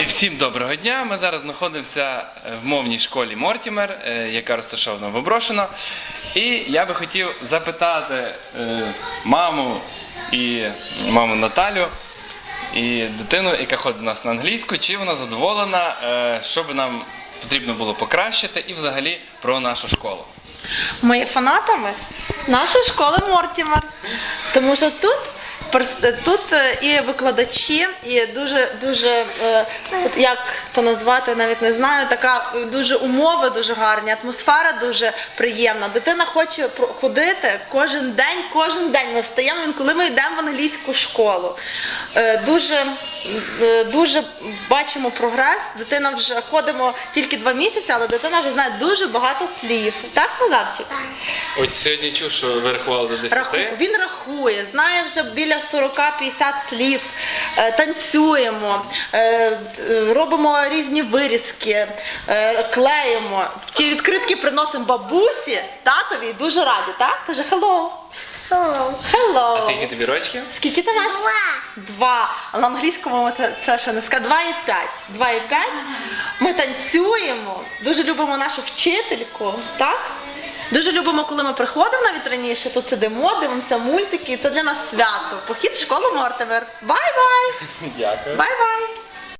І всім доброго дня. Ми зараз знаходимося е, в мовній школі Мортімер, е, яка розташована в Оброшено. І я би хотів запитати е, маму і маму Наталю і дитину, яка ходить у нас на англійську, чи вона задоволена, що би нам потрібно було покращити, і взагалі про нашу школу. Ми є фанатами нашої школи Мортімер. Тому що тут тут е, і викладачі, і дуже дуже е, як то назвати, навіть не знаю. Така е, дуже умови дуже гарні, атмосфера дуже приємна. Дитина хоче ходити кожен день, кожен день. Ми встаємо, інколи ми йдемо в англійську школу. Е, Дуже е, дуже бачимо прогрес. Дитина вже ходимо тільки два місяці, але дитина вже знає дуже багато слів. Так, Назарчик? От сьогодні чув, що ви рахували до 10. Раху... Він рахує, знає вже біля 40-50 слів, Е, танцюємо, е, е, робимо різні вирізки, клеїмо. Ті відкритки приносимо бабусі, татові і дуже раді, так? Каже hello. Hello. Hello. А скільки тобі рочків? Скільки ти маєш? Два. Два. А на англійському це, це ще не скажу. Два і п'ять. Два і п'ять. Ми танцюємо, дуже любимо нашу вчительку, так? Дуже любимо, коли ми приходимо навіть раніше, тут сидимо, дивимося мультики, і це для нас свято. Похід в школу Мортимер. Бай-бай! Дякую. Бай-бай!